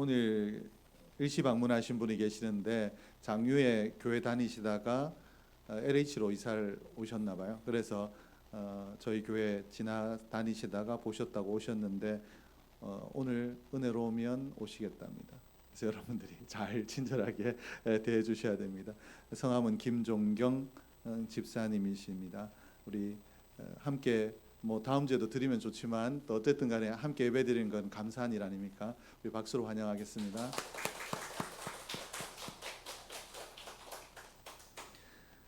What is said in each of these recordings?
오늘 일시 방문하신 분이 계시는데 장유에 교회 다니시다가 어, LH로 이사를 오셨나 봐요. 그래서 어, 저희 교회 지나 다니시다가 보셨다고 오셨는데 어, 오늘 은혜로우면 오시겠답니다. 그래서 여러분들이 잘 친절하게 에, 대해 주셔야 됩니다. 성함은 김종경 어, 집사님이십니다. 우리 어, 함께 뭐 다음 주에도 드리면 좋지만 또 어쨌든 간에 함께 예배 드리는 건 감사한 일 아닙니까? 우리 박수로 환영하겠습니다.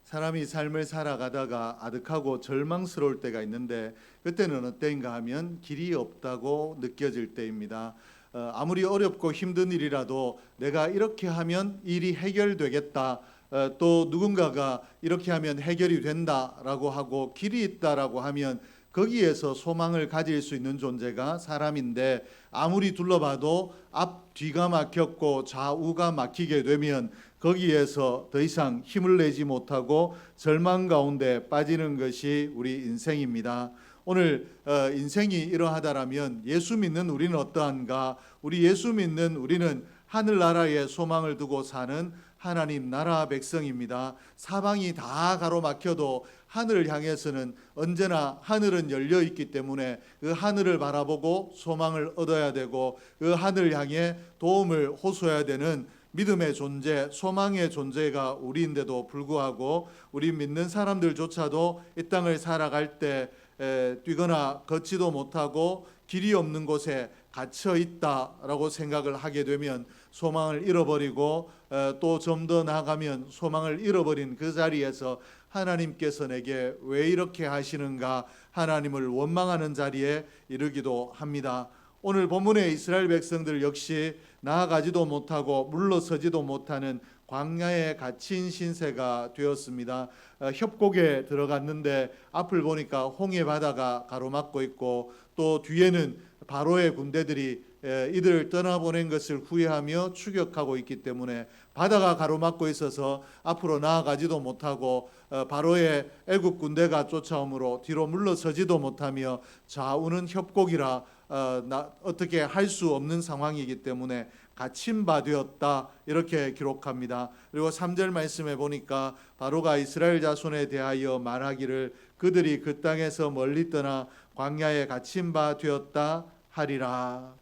사람이 삶을 살아가다가 아득하고 절망스러울 때가 있는데 그때는 어때인가 하면 길이 없다고 느껴질 때입니다. 어, 아무리 어렵고 힘든 일이라도 내가 이렇게 하면 일이 해결되겠다. 어, 또 누군가가 이렇게 하면 해결이 된다라고 하고 길이 있다라고 하면 거기에서 소망을 가질 수 있는 존재가 사람인데 아무리 둘러봐도 앞 뒤가 막혔고 좌우가 막히게 되면 거기에서 더 이상 힘을 내지 못하고 절망 가운데 빠지는 것이 우리 인생입니다. 오늘 어, 인생이 이러하다라면 예수 믿는 우리는 어떠한가? 우리 예수 믿는 우리는 하늘나라에 소망을 두고 사는 하나님 나라 백성입니다. 사방이 다 가로막혀도 하늘을 향해서는 언제나 하늘은 열려 있기 때문에 그 하늘을 바라보고 소망을 얻어야 되고 그 하늘을 향해 도움을 호소해야 되는 믿음의 존재, 소망의 존재가 우리인데도 불구하고 우리 믿는 사람들조차도 이 땅을 살아갈 때 에, 뛰거나 걷지도 못하고 길이 없는 곳에 갇혀 있다라고 생각을 하게 되면 소망을 잃어버리고 또 좀 더 나아가면 소망을 잃어버린 그 자리에서 하나님께서 내게 왜 이렇게 하시는가 하나님을 원망하는 자리에 이르기도 합니다. 오늘 본문의 이스라엘 백성들 역시 나아가지도 못하고 물러서지도 못하는 광야에 갇힌 신세가 되었습니다. 어, 협곡에 들어갔는데 앞을 보니까 홍해 바다가 가로막고 있고 또 뒤에는 바로의 군대들이 에, 이들을 떠나보낸 것을 후회하며 추격하고 있기 때문에 바다가 가로막고 있어서 앞으로 나아가지도 못하고 어, 바로의 애국 군대가 쫓아오므로 뒤로 물러서지도 못하며 좌우는 협곡이라 어, 나, 어떻게 할 수 없는 상황이기 때문에 갇힌 바 되었다 이렇게 기록합니다. 그리고 3절 말씀에 보니까 바로가 이스라엘 자손에 대하여 말하기를 그들이 그 땅에서 멀리 떠나 광야에 갇힌 바 되었다 하리라.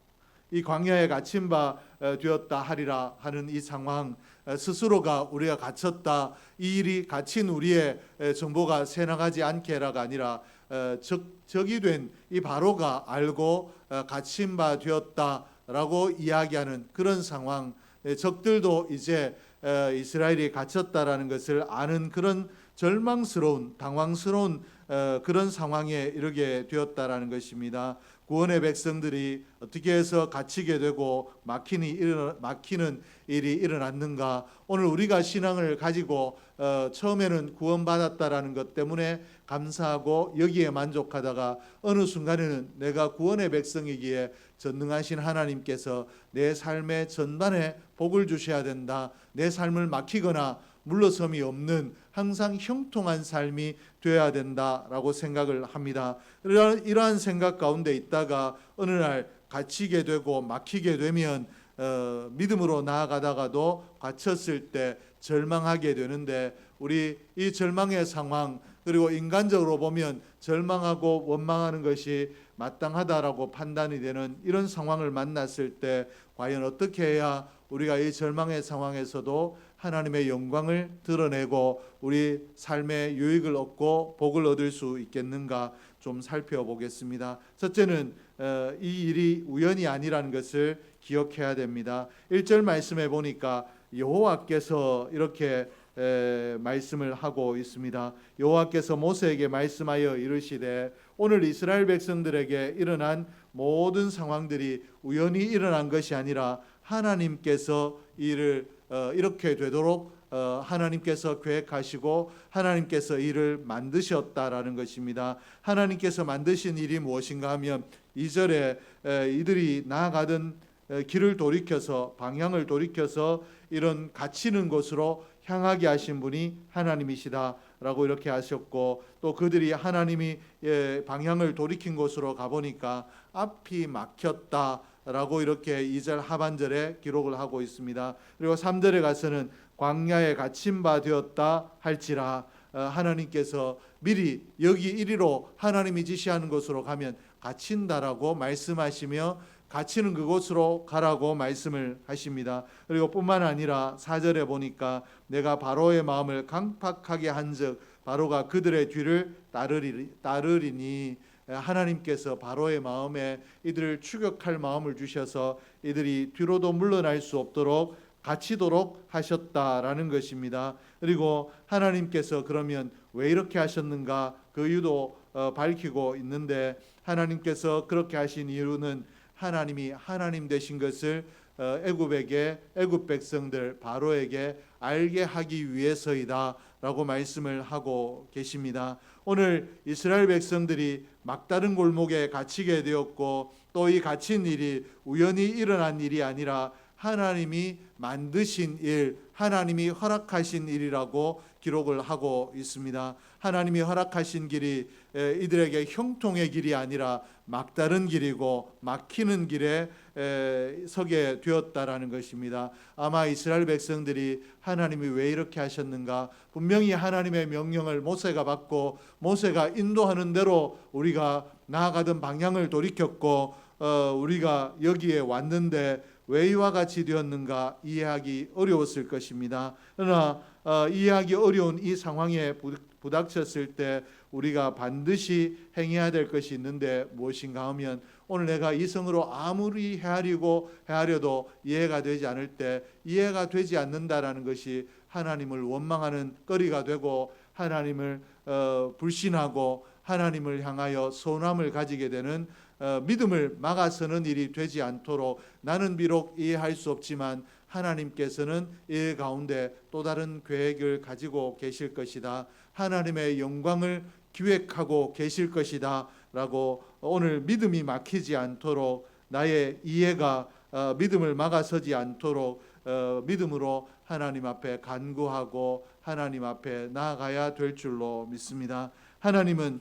이 광야에 갇힌 바 어, 되었다 하리라 하는 이 상황 어, 스스로가 우리가 갇혔다 이 일이 갇힌 우리의 에, 정보가 새나가지 않게라가 아니라 어, 적, 적이 된 이 바로가 알고 어, 갇힌 바 되었다라고 이야기하는 그런 상황 에, 적들도 이제 에, 이스라엘이 갇혔다라는 것을 아는 그런 절망스러운 당황스러운 어, 그런 상황에 이르게 되었다라는 것입니다. 구원의 백성들이 어떻게 해서 갇히게 되고 막히니 일어, 막히는 일이 일어났는가? 오늘 우리가 신앙을 가지고 어, 처음에는 구원받았다라는 것 때문에 감사하고 여기에 만족하다가 어느 순간에는 내가 구원의 백성이기에 전능하신 하나님께서 내 삶의 전반에 복을 주셔야 된다. 내 삶을 막히거나 물러섬이 없는 항상 형통한 삶이 되어야 된다라고 생각을 합니다. 이러한, 생각 가운데 있다가 어느 날 갇히게 되고 막히게 되면 어, 믿음으로 나아가다가도 갇혔을 때 절망하게 되는데 우리 이 절망의 상황 그리고 인간적으로 보면 절망하고 원망하는 것이 마땅하다라고 판단이 되는 이런 상황을 만났을 때 과연 어떻게 해야 우리가 이 절망의 상황에서도 하나님의 영광을 드러내고 우리 삶의 유익을 얻고 복을 얻을 수 있겠는가 좀 살펴보겠습니다. 첫째는 어, 이 일이 우연이 아니라는 것을 기억해야 됩니다. 1절 말씀에 보니까 여호와께서 이렇게 에, 말씀을 하고 있습니다. 여호와께서 모세에게 말씀하여 이르시되 오늘 이스라엘 백성들에게 일어난 모든 상황들이 우연히 일어난 것이 아니라 하나님께서 이를 어, 이렇게 되도록 어, 하나님께서 계획하시고 하나님께서 이를 만드셨다라는 것입니다. 하나님께서 만드신 일이 무엇인가 하면 이절에 이들이 나아가던 에, 길을 돌이켜서 방향을 돌이켜서 이런 갇히는 곳으로 향하게 하신 분이 하나님이시다라고 이렇게 하셨고 또 그들이 하나님이 예, 방향을 돌이킨 곳으로 가보니까 앞이 막혔다. 라고 이렇게 2절 하반절에 기록을 하고 있습니다. 그리고 3절에 가서는 광야에 갇힌 바 되었다 할지라 어, 하나님께서 미리 여기 이리로 하나님이 지시하는 곳으로 가면 갇힌다라고 말씀하시며 갇히는 그곳으로 가라고 말씀을 하십니다. 그리고 뿐만 아니라 4절에 보니까 내가 바로의 마음을 강팍하게 한즉 바로가 그들의 뒤를 따르리, 따르리니 하나님께서 바로의 마음에 이들을 추격할 마음을 주셔서 이들이 뒤로도 물러날 수 없도록 갇히도록 하셨다라는 것입니다. 그리고 하나님께서 그러면 왜 이렇게 하셨는가 그 이유도 어, 밝히고 있는데 하나님께서 그렇게 하신 이유는 하나님이 하나님 되신 것을 어, 애굽에게 애굽 백성들 바로에게 알게 하기 위해서이다라고 말씀을 하고 계십니다. 오늘 이스라엘 백성들이 막다른 골목에 갇히게 되었고 또 이 갇힌 일이 우연히 일어난 일이 아니라 하나님이 만드신 일, 하나님이 허락하신 일이라고 기록을 하고 있습니다. 하나님이 허락하신 길이 에, 이들에게 형통의 길이 아니라 막다른 길이고 막히는 길에 에, 서게 되었다라는 것입니다. 아마 이스라엘 백성들이 하나님이 왜 이렇게 하셨는가? 분명히 하나님의 명령을 모세가 받고 모세가 인도하는 대로 우리가 나아가던 방향을 돌이켰고 어, 우리가 여기에 왔는데 왜 이와 같이 되었는가 이해하기 어려웠을 것입니다. 그러나 어, 이해하기 어려운 이 상황에 부- 부닥쳤을 때 우리가 반드시 행해야 될 것이 있는데 무엇인가 하면 오늘 내가 이성으로 아무리 헤아리고 헤아려도 이해가 되지 않을 때 이해가 되지 않는다라는 것이 하나님을 원망하는 거리가 되고 하나님을 어, 불신하고 하나님을 향하여 소원함을 가지게 되는 어, 믿음을 막아서는 일이 되지 않도록 나는 비록 이해할 수 없지만 하나님께서는 이 가운데 또 다른 계획을 가지고 계실 것이다. 하나님의 영광을 기획하고 계실 것이다 라고 오늘 믿음이 막히지 않도록 나의 이해가 어, 믿음을 막아서지 않도록 어, 믿음으로 하나님 앞에 간구하고 하나님 앞에 나아가야 될 줄로 믿습니다. 하나님은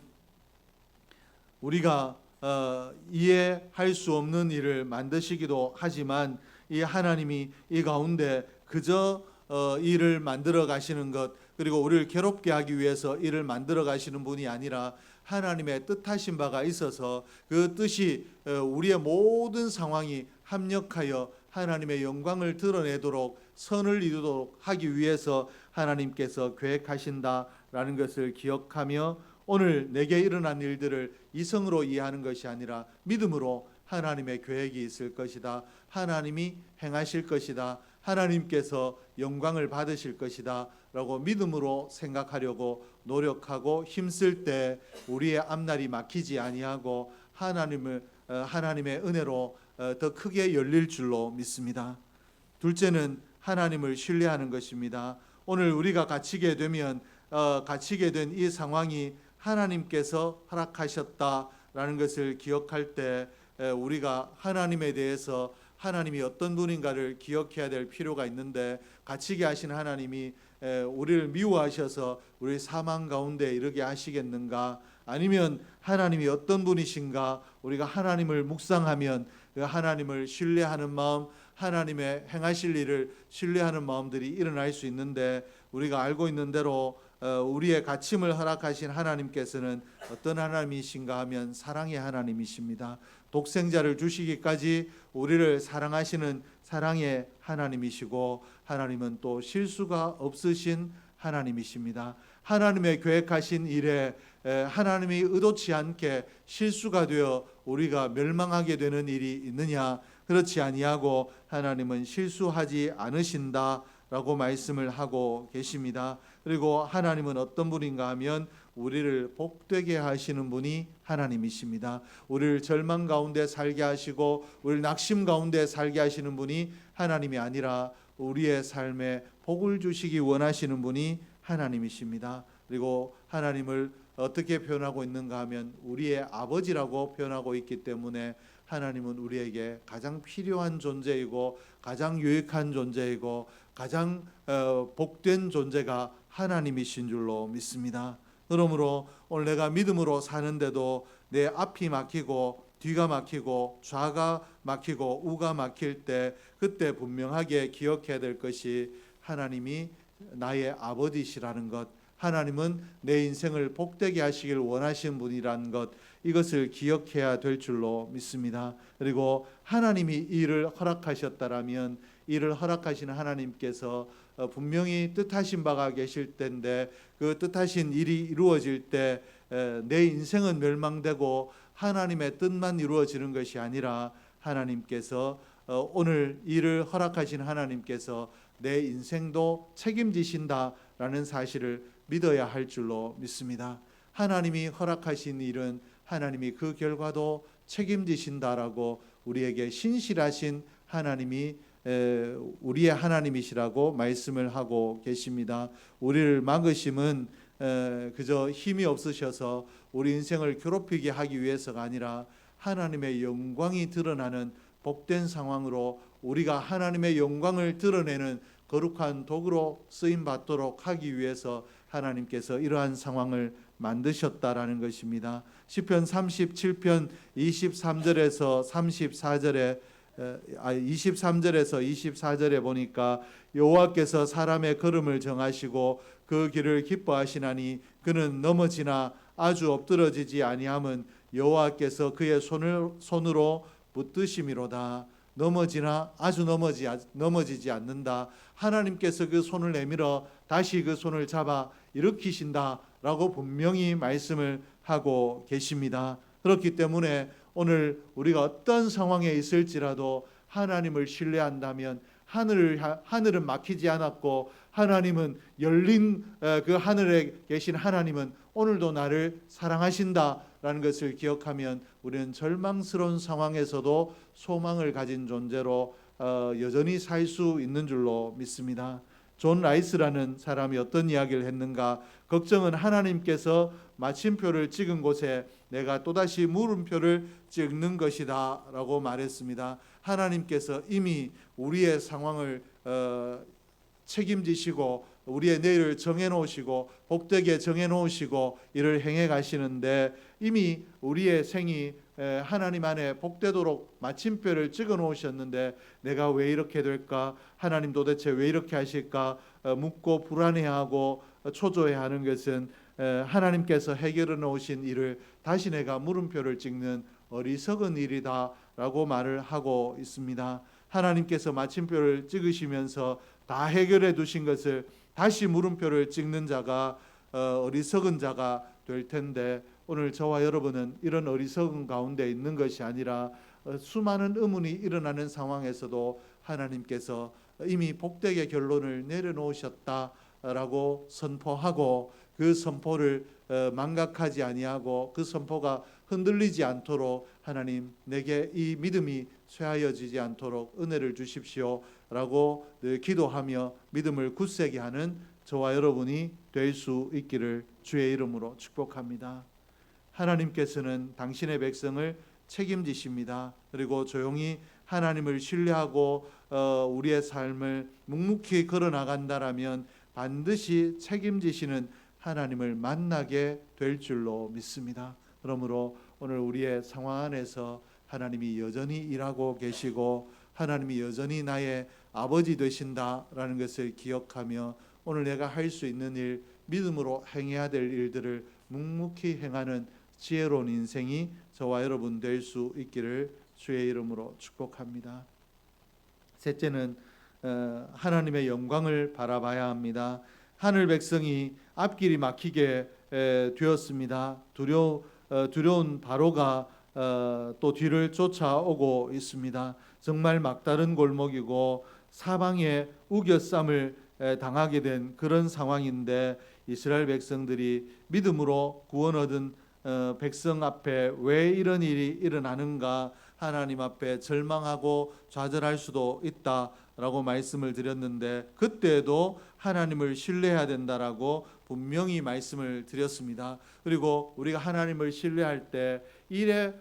우리가 어, 이해할 수 없는 일을 만드시기도 하지만 이 하나님이 이 가운데 그저 어, 일을 만들어 가시는 것 그리고 우리를 괴롭게 하기 위해서 일을 만들어 가시는 분이 아니라 하나님의 뜻하신 바가 있어서 그 뜻이 어, 우리의 모든 상황이 합력하여 하나님의 영광을 드러내도록 선을 이루도록 하기 위해서 하나님께서 계획하신다라는 것을 기억하며 오늘 내게 일어난 일들을 이성으로 이해하는 것이 아니라 믿음으로 하나님의 계획이 있을 것이다. 하나님이 행하실 것이다. 하나님께서 영광을 받으실 것이다. 라고 믿음으로 생각하려고 노력하고 힘쓸 때 우리의 앞날이 막히지 아니하고 하나님을 어, 하나님의 은혜로 어, 더 크게 열릴 줄로 믿습니다. 둘째는 하나님을 신뢰하는 것입니다. 오늘 우리가 갇히게 되면 어, 갇히게 된 이 상황이 하나님께서 허락하셨다라는 것을 기억할 때 에, 우리가 하나님에 대해서 하나님이 어떤 분인가를 기억해야 될 필요가 있는데 갇히게 하신 하나님이 에, 우리를 미워하셔서 우리 사망 가운데 이르게 하시겠는가? 아니면 하나님이 어떤 분이신가? 우리가 하나님을 묵상하면 그 하나님을 신뢰하는 마음, 하나님의 행하실 일을 신뢰하는 마음들이 일어날 수 있는데 우리가 알고 있는 대로 어, 우리의 갇힘을 허락하신 하나님께서는 어떤 하나님이신가 하면 사랑의 하나님이십니다. 독생자를 주시기까지 우리를 사랑하시는 사랑의 하나님이시고 하나님은 또 실수가 없으신 하나님이십니다. 하나님의 계획하신 일에 에, 하나님이 의도치 않게 실수가 되어 우리가 멸망하게 되는 일이 있느냐? 그렇지 아니하고 하나님은 실수하지 않으신다라고 말씀을 하고 계십니다. 그리고 하나님은 어떤 분인가 하면 우리를 복되게 하시는 분이 하나님이십니다. 우리를 절망 가운데 살게 하시고 우리를 낙심 가운데 살게 하시는 분이 하나님이 아니라 우리의 삶에 복을 주시기 원하시는 분이 하나님이십니다. 그리고 하나님을 어떻게 표현하고 있는가 하면 우리의 아버지라고 표현하고 있기 때문에 하나님은 우리에게 가장 필요한 존재이고 가장 유익한 존재이고 가장 어, 복된 존재가 하나님이신 줄로 믿습니다. 그러므로 오늘 내가 믿음으로 사는데도 내 앞이 막히고 뒤가 막히고 좌가 막히고 우가 막힐 때 그때 분명하게 기억해야 될 것이 하나님이 나의 아버지시라는 것, 하나님은 내 인생을 복되게 하시길 원하시는 분이라는 것, 이것을 기억해야 될 줄로 믿습니다. 그리고 하나님이 이 일을 허락하셨다라면 이를 허락하시는 하나님께서 어, 분명히 뜻하신 바가 계실 텐데 그 뜻하신 일이 이루어질 때 내 인생은 멸망되고 하나님의 뜻만 이루어지는 것이 아니라 하나님께서 어, 오늘 일을 허락하신 하나님께서 내 인생도 책임지신다라는 사실을 믿어야 할 줄로 믿습니다. 하나님이 허락하신 일은 하나님이 그 결과도 책임지신다라고 우리에게 신실하신 하나님이 에, 우리의 하나님이시라고 말씀을 하고 계십니다. 우리를 막으심은 에, 그저 힘이 없으셔서 우리 인생을 괴롭히게 하기 위해서가 아니라 하나님의 영광이 드러나는 복된 상황으로 우리가 하나님의 영광을 드러내는 거룩한 도구로 쓰임 받도록 하기 위해서 하나님께서 이러한 상황을 만드셨다라는 것입니다. 시편 37편 23절에서 34절에 아 23절에서 24절에 보니까 여호와께서 사람의 걸음을 정하시고 그 길을 기뻐하시나니 그는 넘어지나 아주 엎드러지지 아니함은 여호와께서 그의 손을 손으로 붙드심이로다. 넘어지나 아주 넘어지 넘어지지 않는다. 하나님께서 그 손을 내밀어 다시 그 손을 잡아 일으키신다라고 분명히 말씀을 하고 계십니다. 그렇기 때문에 오늘 우리가 어떤 상황에 있을지라도 하나님을 신뢰한다면 하늘을 하늘은 막히지 않았고 하나님은 열린 어, 그 하늘에 계신 하나님은 오늘도 나를 사랑하신다라는 것을 기억하면 우리는 절망스러운 상황에서도 소망을 가진 존재로 어, 여전히 살 수 있는 줄로 믿습니다. 존 라이스라는 사람이 어떤 이야기를 했는가? 걱정은 하나님께서 마침표를 찍은 곳에 내가 또다시 물음표를 찍는 것이다 라고 말했습니다. 하나님께서 이미 우리의 상황을 어, 책임지시고 우리의 내일을 정해 놓으시고 복되게 정해 놓으시고 이를 행해 가시는데 이미 우리의 생이 하나님 안에 복되도록 마침표를 찍어 놓으셨는데 내가 왜 이렇게 될까? 하나님 도대체 왜 이렇게 하실까? 어, 묻고 불안해하고 초조해하는 것은 하나님께서 해결해 놓으신 일을 다시 내가 물음표를 찍는 어리석은 일이다라고 말을 하고 있습니다. 하나님께서 마침표를 찍으시면서 다 해결해 두신 것을 다시 물음표를 찍는 자가 어, 어리석은 자가 될 텐데 오늘 저와 여러분은 이런 어리석은 가운데 있는 것이 아니라 어, 수많은 의문이 일어나는 상황에서도 하나님께서 이미 복되게 결론을 내려놓으셨다라고 선포하고 그 선포를 어, 망각하지 아니하고 그 선포가 흔들리지 않도록 하나님 내게 이 믿음이 쇠하여지지 않도록 은혜를 주십시오라고 기도하며 믿음을 굳세게 하는 저와 여러분이 될 수 있기를 주의 이름으로 축복합니다. 하나님께서는 당신의 백성을 책임지십니다. 그리고 조용히 하나님을 신뢰하고 어, 우리의 삶을 묵묵히 걸어 나간다라면 반드시 책임지시는 하나님을 만나게 될 줄로 믿습니다. 그러므로 오늘 우리의 상황 안에서 하나님이 여전히 일하고 계시고 하나님이 여전히 나의 아버지 되신다라는 것을 기억하며 오늘 내가 할 수 있는 일 믿음으로 행해야 될 일들을 묵묵히 행하는 지혜로운 인생이 저와 여러분 될 수 있기를 주의 이름으로 축복합니다. 셋째는 어, 하나님의 영광을 바라봐야 합니다. 하늘 백성이 앞길이 막히게 되었습니다. 두려 어, 두려운 바로가 어, 또 뒤를 쫓아오고 있습니다. 정말 막다른 골목이고 사방에 우겨쌈을 당하게 된 그런 상황인데 이스라엘 백성들이 믿음으로 구원 얻은 어, 백성 앞에 왜 이런 일이 일어나는가 하나님 앞에 절망하고 좌절할 수도 있다라고 말씀을 드렸는데 그때도 하나님을 신뢰해야 된다라고 분명히 말씀을 드렸습니다. 그리고 우리가 하나님을 신뢰할 때 일의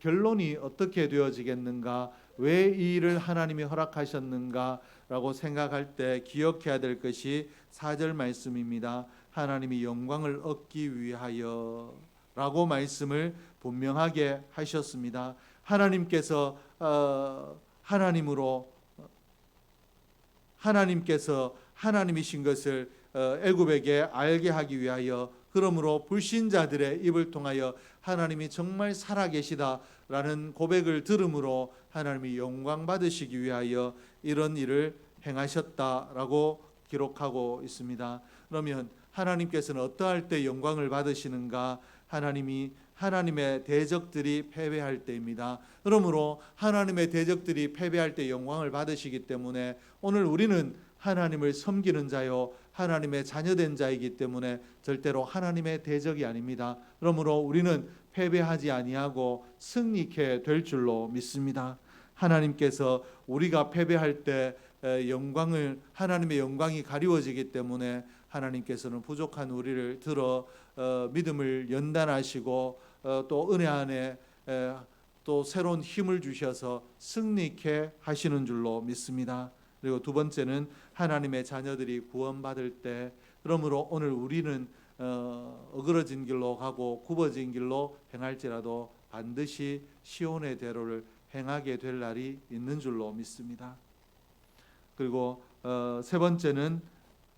결론이 어떻게 되어지겠는가? 왜 이 일을 하나님이 허락하셨는가라고 생각할 때 기억해야 될 것이 4절 말씀입니다. 하나님이 영광을 얻기 위하여 라고 말씀을 분명하게 하셨습니다. 하나님께서 어, 하나님으로 하나님께서 하나님이신 것을 어, 애굽에게 알게 하기 위하여 그러므로 불신자들의 입을 통하여 하나님이 정말 살아계시다라는 고백을 들음으로 하나님이 영광 받으시기 위하여 이런 일을 행하셨다라고 기록하고 있습니다. 그러면 하나님께서는 어떠할 때 영광을 받으시는가? 하나님이 하나님의 대적들이 패배할 때입니다. 그러므로 하나님의 대적들이 패배할 때 영광을 받으시기 때문에 오늘 우리는 하나님을 섬기는 자요 하나님의 자녀된 자이기 때문에 절대로 하나님의 대적이 아닙니다. 그러므로 우리는 패배하지 아니하고 승리케 될 줄로 믿습니다. 하나님께서 우리가 패배할 때 에, 영광을 하나님의 영광이 가리워지기 때문에 하나님께서는 부족한 우리를 들어 어, 믿음을 연단하시고 어, 또 은혜 안에 에, 또 새로운 힘을 주셔서 승리케 하시는 줄로 믿습니다. 그리고 두 번째는 하나님의 자녀들이 구원받을 때 그러므로 오늘 우리는 어, 어그러진 길로 가고 굽어진 길로 행할지라도 반드시 시온의 대로를 행하게 될 날이 있는 줄로 믿습니다. 그리고 어, 세 번째는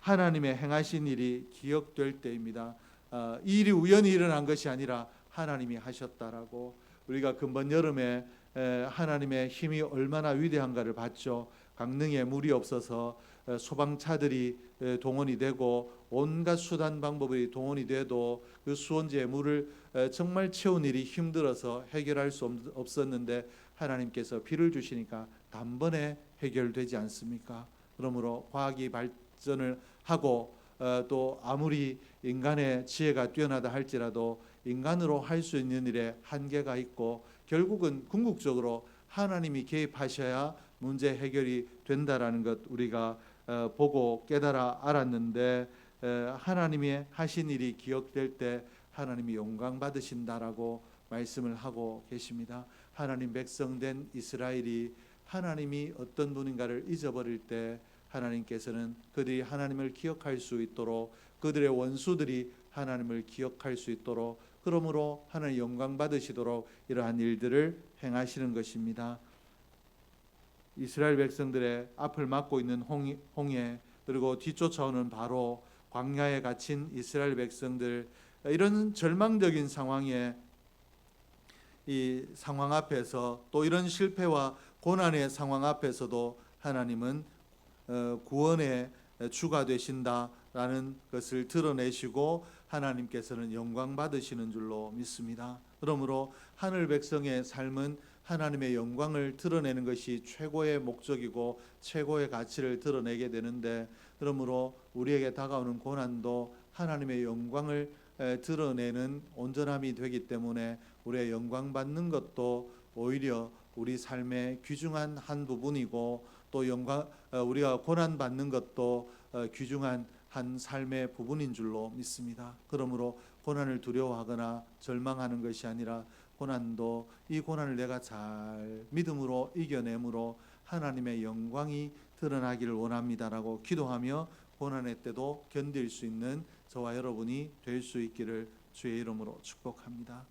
하나님의 행하신 일이 기억될 때입니다. 어, 이 일이 우연히 일어난 것이 아니라 하나님이 하셨다라고 우리가 근본 여름에 에, 하나님의 힘이 얼마나 위대한가를 봤죠. 강릉에 물이 없어서 에, 소방차들이 에, 동원이 되고 온갖 수단 방법이 동원이 돼도 그 수원지에 물을 에, 정말 채운 일이 힘들어서 해결할 수 없- 없었는데 하나님께서 비를 주시니까 단번에 해결되지 않습니까? 그러므로 과학이 발 전을 하고 어, 또 아무리 인간의 지혜가 뛰어나다 할지라도 인간으로 할 수 있는 일에 한계가 있고 결국은 궁극적으로 하나님이 개입하셔야 문제 해결이 된다라는 것 우리가 어, 보고 깨달아 알았는데 에, 하나님의 하신 일이 기억될 때 하나님이 영광 받으신다라고 말씀을 하고 계십니다. 하나님 백성된 이스라엘이 하나님이 어떤 분인가를 잊어버릴 때 하나님께서는 그들이 하나님을 기억할 수 있도록 그들의 원수들이 하나님을 기억할 수 있도록 그러므로 하나님 영광 받으시도록 이러한 일들을 행하시는 것입니다. 이스라엘 백성들의 앞을 막고 있는 홍- 홍해 그리고 뒤쫓아오는 바로 광야에 갇힌 이스라엘 백성들 이런 절망적인 상황에 이 상황 앞에서 또 이런 실패와 고난의 상황 앞에서도 하나님은 어, 구원의 주가 되신다라는 것을 드러내시고 하나님께서는 영광 받으시는 줄로 믿습니다. 그러므로 하늘 백성의 삶은 하나님의 영광을 드러내는 것이 최고의 목적이고 최고의 가치를 드러내게 되는데 그러므로 우리에게 다가오는 고난도 하나님의 영광을 에, 드러내는 온전함이 되기 때문에 우리의 영광 받는 것도 오히려 우리 삶의 귀중한 한 부분이고 또 영광 어, 우리가 고난 받는 것도 어, 귀중한 한 삶의 부분인 줄로 믿습니다. 그러므로 고난을 두려워하거나 절망하는 것이 아니라 고난도 이 고난을 내가 잘 믿음으로 이겨내므로 하나님의 영광이 드러나기를 원합니다라고 기도하며 고난의 때도 견딜 수 있는 저와 여러분이 될 수 있기를 주의 이름으로 축복합니다.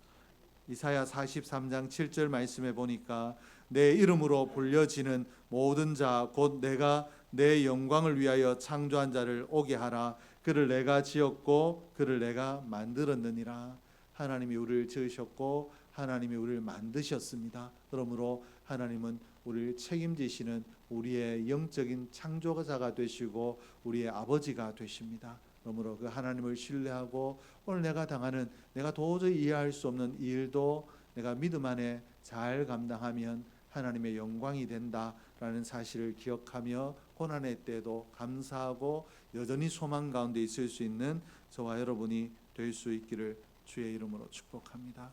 이사야 43장 7절 말씀에 보니까 내 이름으로 불려지는 모든 자 곧 내가 내 영광을 위하여 창조한 자를 오게 하라 그를 내가 지었고 그를 내가 만들었느니라 하나님이 우리를 지으셨고 하나님이 우리를 만드셨습니다. 그러므로 하나님은 우리를 책임지시는 우리의 영적인 창조자가 되시고 우리의 아버지가 되십니다. 그러므로 그 하나님을 신뢰하고 오늘 내가 당하는 내가 도저히 이해할 수 없는 이 일도 내가 믿음 안에 잘 감당하면 하나님의 영광이 된다라는 사실을 기억하며 고난의 때도 감사하고 여전히 소망 가운데 있을 수 있는 저와 여러분이 될 수 있기를 주의 이름으로 축복합니다.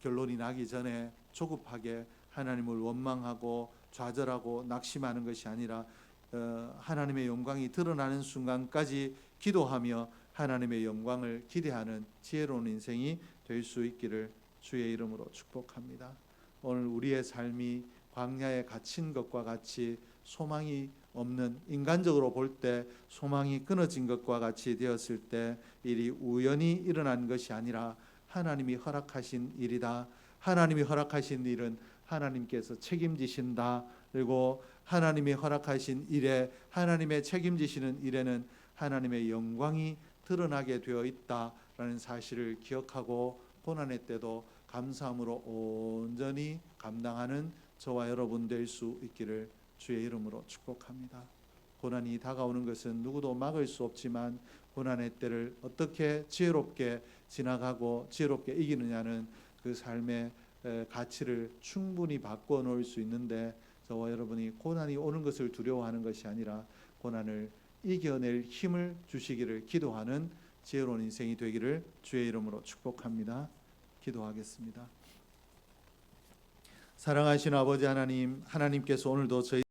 결론이 나기 전에 조급하게 하나님을 원망하고 좌절하고 낙심하는 것이 아니라 어, 하나님의 영광이 드러나는 순간까지 기도하며 하나님의 영광을 기대하는 지혜로운 인생이 될 수 있기를 주의 이름으로 축복합니다. 오늘 우리의 삶이 광야에 갇힌 것과 같이 소망이 없는 인간적으로 볼 때 소망이 끊어진 것과 같이 되었을 때 일이 우연히 일어난 것이 아니라 하나님이 허락하신 일이다. 하나님이 허락하신 일은 하나님께서 책임지신다. 그리고 하나님이 허락하신 일에 하나님의 책임지시는 일에는 하나님의 영광이 드러나게 되어 있다라는 사실을 기억하고 고난의 때도 감사함으로 온전히 감당하는 저와 여러분 될 수 있기를 주의 이름으로 축복합니다. 고난이 다가오는 것은 누구도 막을 수 없지만 고난의 때를 어떻게 지혜롭게 지나가고 지혜롭게 이기느냐는 그 삶의 에, 가치를 충분히 바꿔 놓을 수 있는데 저와 여러분이 고난이 오는 것을 두려워하는 것이 아니라 고난을 이겨낼 힘을 주시기를 기도하는 지혜로운 인생이 되기를 주의 이름으로 축복합니다. 기도하겠습니다. 사랑하신 아버지 하나님, 하나님께서 오늘도 저희